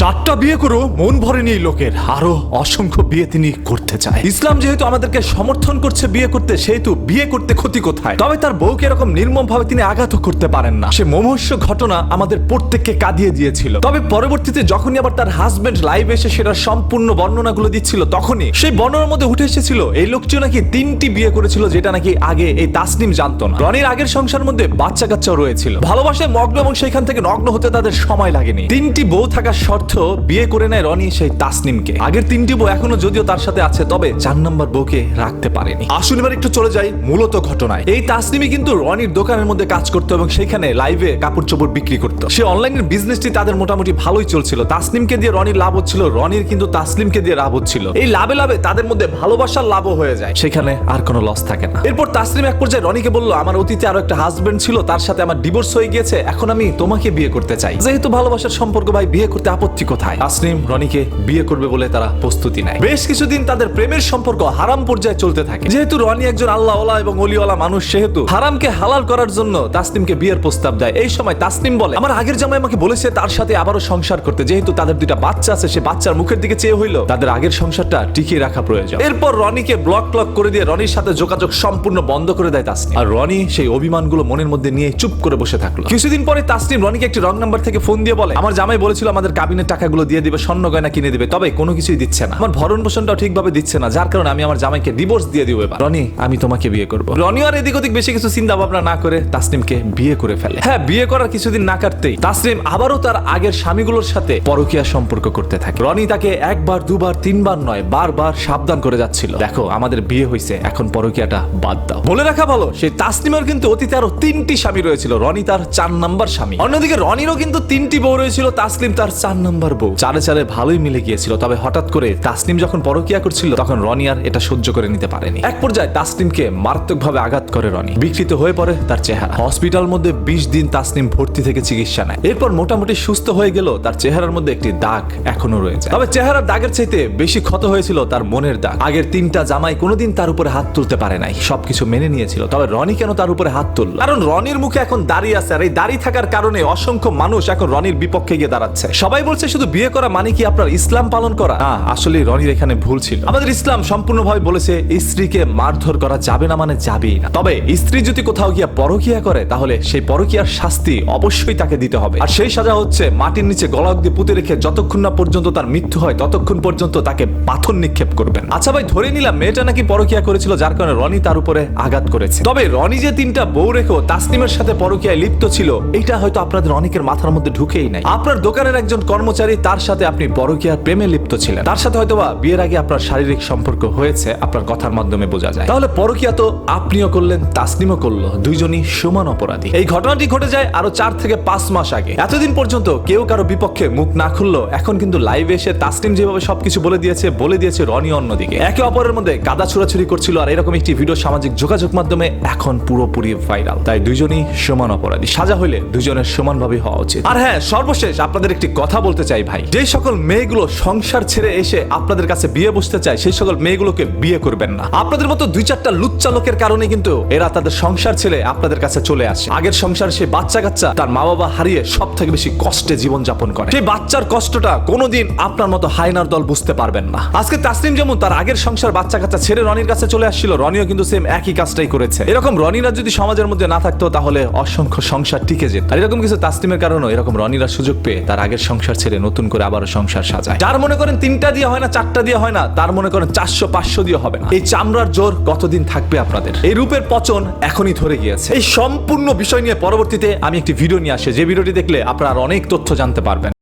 চারটা বিয়ে করেও মন ভরেনি এই লোকের। আরও অসংখ্য বিয়ে তিনি করতে চায়। ইসলাম যেহেতু আমাদেরকে সমর্থন করছে বিয়ে করতে, সেহেতু বিয়ে করতে ক্ষতি কোথায়? তবে তার বউকে এরকম নির্মম ভাবে তিনি আঘাতও করতে পারেন না। সে মোমস্য ঘটনা আমাদের প্রত্যেককে কাঁদিয়ে দিয়েছিল। তবে পরবর্তীতে যখনই আবার তার হাজবেন্ড লাইভ এসে সেটার সম্পূর্ণ বর্ণনাগুলো দিচ্ছিল, তখনই সেই বর্ণনার মধ্যে উঠে এসেছিল, এই লোকটি নাকি তিনটি বিয়ে করেছিল যেটা নাকি আগে এই তাসনিম জানতো না। রনির আগের সংসার মধ্যে বাচ্চা কাচ্চাও রয়েছিল। ভালোবাসায় মগ্ন এবং সেখান থেকে নগ্ন হতে তাদের সময় লাগেনি। তিনটি বউ থাকার শর্ত বিয়ে করে নেয় রনি সেই তাসনিমকে। আগের তিনটি বউ এখনও যদিও তার সাথে আছে, তবে চার নম্বর বউকে রাখতে পারেনি। আসুন এবার একটু চলে যাই মূলত ঘটনায়। এই তাসনিমই কিন্তু রনির দোকানের মধ্যে কাজ করতো এবং সেখানে লাইভে কাপড় চোপড় বিক্রি করতো। সে অনলাইনের বিজনেসটি তাদের মোটামুটি ভালোই চলছিল। তাসনিমকে দিয়ে রনির লাভ হচ্ছিল, রনির কিন্তু তাসলিমকে দিয়ে লাভ হচ্ছিল। এই লাভে লাভে তাদের মধ্যে ভালোবাসার লাভও হয়ে যায়। সেখানে আর কোনো লস থাকে না। এরপর তাসলিম এক পর্যায়ে রনিকে বলল, আমার অতীতে আরও একটা হাজবেন্ড ছিল, তার সাথে আমার ডিভোর্স হয়ে গিয়েছে, এখন আমি তোমাকে বিয়ে করতে চাই। যেহেতু ভালোবাসার সম্পর্ক, ভাই, বিয়ে করতে আপত্তি কোথায়? তাসনিম রনিকে বিয়ে করবে বলে তারা প্রস্তুতি নেয়। বেশ কিছুদিন তাদের প্রেমের সম্পর্ক হারাম পর্যায়ে চলতে থাকে। যেহেতু রনি একজন আল্লাহওয়ালা এবং অলিওয়ালা মানুষ, সেহেতু হারামকে হালাল করার জন্য তাসনিমকে বিয়ের প্রস্তাব দেয়। এই সময় তাসনিম বলে, আমার আগের জামাই আমাকে বলেছে তার সাথে আবারও সংসার করতে। যেহেতু তাদের দুইটা বাচ্চা আছে, সে বাচ্চার মুখের দিকে চেয়ে হইল, তাদের আগের সংসারটা টিকিয়ে রাখা প্রয়োজন। এরপর রনিকে ব্লক ক্লক করে দিয়ে রনির সাথে যোগাযোগ সম্পূর্ণ বন্ধ করে দেয় তাসনিম। আর রনি সেই অভিমানগুলো মনের মধ্যে নিয়ে চুপ করে বসে থাকল। কিছুদিন পরে তাসনিম রনিকে একটি রং নাম্বার থেকে ফোন দিয়ে বলে, আমার জামাই বলেছিল আমাদের কাবিনের টাকাগুলো দিয়ে দিবে, স্বর্ণ গয়না কিনে দিবে, তবে কোনো কিছুই দিচ্ছে না। আমার ভরণ পোষণটাও ঠিকভাবে দিচ্ছে না, যার কারণে আমি আমার জামাইকে ডিভোর্স দিয়ে দিব এবার। রনি, আমি তোমাকে বিয়ে করব। রনি আর এদিক ওদিক বেশি কিছু চিন্তা ভাবনা না করে তাসনিমকে বিয়ে করে ফেলে। হ্যাঁ বিয়ে করার কিছুদিন না কাটতেই তাসনিম আবারও তার আগের স্বামীগুলোর সাথে পরকীয়া সম্পর্ক করতে থাকে। রনি তাকে একবার, দুবার, তিনবার নয়, বারবার সাবধান করে যাচ্ছিল। দেখো, আমাদের বিয়ে হয়েছে এখন পরকীয়াটা বাদ দাও। বলে রাখা ভালো, সেই তাসনিমের কিন্তু অতীতে আরও তিনটি স্বামী রয়েছিল। রনি তার চার নাম্বার স্বামী। অন্যদিকে রনিরও কিন্তু তিনটি বউ রয়েছিল তাসলিম তার চার নাম্বার বউ। চারে চারে ভালোই মিলে গিয়েছিল, তবে হঠাৎ করে তাসনিম যখন পরকিয়া করছিল, তখন রনি আর এটা সহ্য করে নিতে পারেনি। এক পর্যায়ে তাসনিমকে মারাত্মকভাবে আঘাত করে রনি। বিকৃত হয়ে পড়ে তার চেহারা। হসপিটাল মধ্যে বিশ দিন তাসনিম ভর্তি থেকে চিকিৎসা নেয়। এরপর মোটামুটি সুস্থ হয়ে গেল, তার চেহারার মধ্যে একটি দাগ এখনও রয়েছে। তবে চেহারার দাগের চাইতে বেশি ক্ষত হয়েছিল তার মনের দাগ। আগের তিনটা জামাই কোনোদিন তার উপরে হাত তুলতে পারে নাই। সবকিছু মেনে নিয়েছিল, তবে রনি কেন তার উপরে হাত তুলল? কারণ রনির মুখে এখন দাঁড়িয়ে আছে, আর এই দাঁড়িয়ে থাকার কারণে অসংখ্য মানুষ এখন রনির বিপক্ষে গিয়ে দাঁড়াচ্ছে। সবাই বলছে শুধু বিয়ে করা মানে কি আপনার ইসলাম পালন করা? না, আসলে রনির এখানে ভুল ছিল। আমাদের ইসলাম সম্পূর্ণভাবে বলেছে, স্ত্রীকে মারধর করা যাবে না মানে যাবেই না। তবে স্ত্রী যদি কোথাও গিয়া পরকিয়া করে, তাহলে সেই পরকিয়ার শাস্তি অবশ্যই তাকে দিতে হবে। আর সেই সাজা হচ্ছে, মাটির নিচে গলা অব্দি পুঁতে রেখে যতক্ষণ না পর্যন্ত তার মৃত্যু হয়, ততক্ষণ পর্যন্ত তাকে পাথর নিক্ষেপ করবেন। আচ্ছা ভাই, ধরে নিলাম মেয়েটা নাকি পরকিয়া করেছিল, যার কারণে রনি তার উপরে আঘাত করেছে। তবে রনি যে তিনটা বউ রেখো তাসনিমের সাথে পরকিয়ায় লিপ্ত ছিল এটা হয়তো আপনাদের অনেকের মাথার মধ্যে ঢুকেই নাই। আপনার দোকানের একজন কর্মচারী তার সাথে আপনি পরকিয়ার প্রেমে লিপ্ত ছিলেন। তার সাথে হয়তোবা বিয়ের আগে আপনার শারীরিক সম্পর্ক হয়েছে, আপনার কথার মাধ্যমে বোঝা যায়। তাহলে পরকিয়া তো আপনিও করলেন, তাসনিমও করল, দুইজনই সমান অপরাধী। এই ঘটনাটি ঘটে যায় আরও চার থেকে পাঁচ মাস আগে। এতদিন পর্যন্ত কেউ কারও বিপক্ষে মুখ না খুললো এখন কিন্তু লাইভে এসে তাসনিম যেভাবে সবকিছু বলে দিয়েছে বলে দিয়েছে রনি অন্যদিকে। একে অপরের মধ্যে কাদা ছুড়াছুড়ি করছিল আর এরকম একটি ভিডিও সামাজিক যোগাযোগ মাধ্যমে এখন পুরোপুরি ভাইরাল। তাই দুইজনই সমান অপরাধী। সাজা হইলে দুজনের সমানভাবে হওয়া উচিত। আর হ্যাঁ সর্বশেষ আপনাদের একটি কথা বলতে চাই ভাই। যে সকল মেয়েগুলো সংসার ছেড়ে এসে আপনাদের কাছে বিয়ে বসতে চায়, সেই সকল মেয়েগুলোকে বিয়ে করবেন না। আপনাদের মতো দুই চারটা লুচ্চা লোকের কারণে কিন্তু এরা তাদের সংসার ছেড়ে আপনাদের কাছে চলে আসে। আগের সংসার সে বাচ্চা কাচ্চা তার মা বাবা হারিয়ে সব থেকে বেশি কষ্টে জীবন যাপন করে। সেই বাচ্চার কষ্টটা কোনোদিন আপনার মতো হাইনার দল বুঝতে পারবেন না। আজকে তাসলিম যেমন তার আগের সংসার বাচ্চা কাচ্চা ছেড়ে রনির কাছে চলে আসছিল, রনিও কিন্তু সেম একই কাজটাই করেছে। এরকম রনিরা যদি সমাজের মধ্যে না থাকতো, তাহলে অসংখ্য সংসার টিকে যেত। আর এরকম কিছু তাসলিমের কারণে এরকম রনিরা সুযোগ পেয়ে তার আগের সংসার ছেড়ে নতুন করে আবার সংসার সাজায়। যার মনে করেন তিনটা দিয়ে হয় না, চারটা দিয়ে হয় না, তার মনে করেন চারশো, পাঁচশো দিয়ে হবে না। এই চামড়ার জোর কতদিন থাকবে আপনাদের? এই রূপের পচন এখনই ধরে গিয়েছে। এই সম্পূর্ণ বিষয় নিয়ে পরবর্তীতে আমি একটি ভিডিও নিয়ে আসে। যে ভিডিওটি দেখলে আপনারা অনেক তথ্য জানতে পারবেন।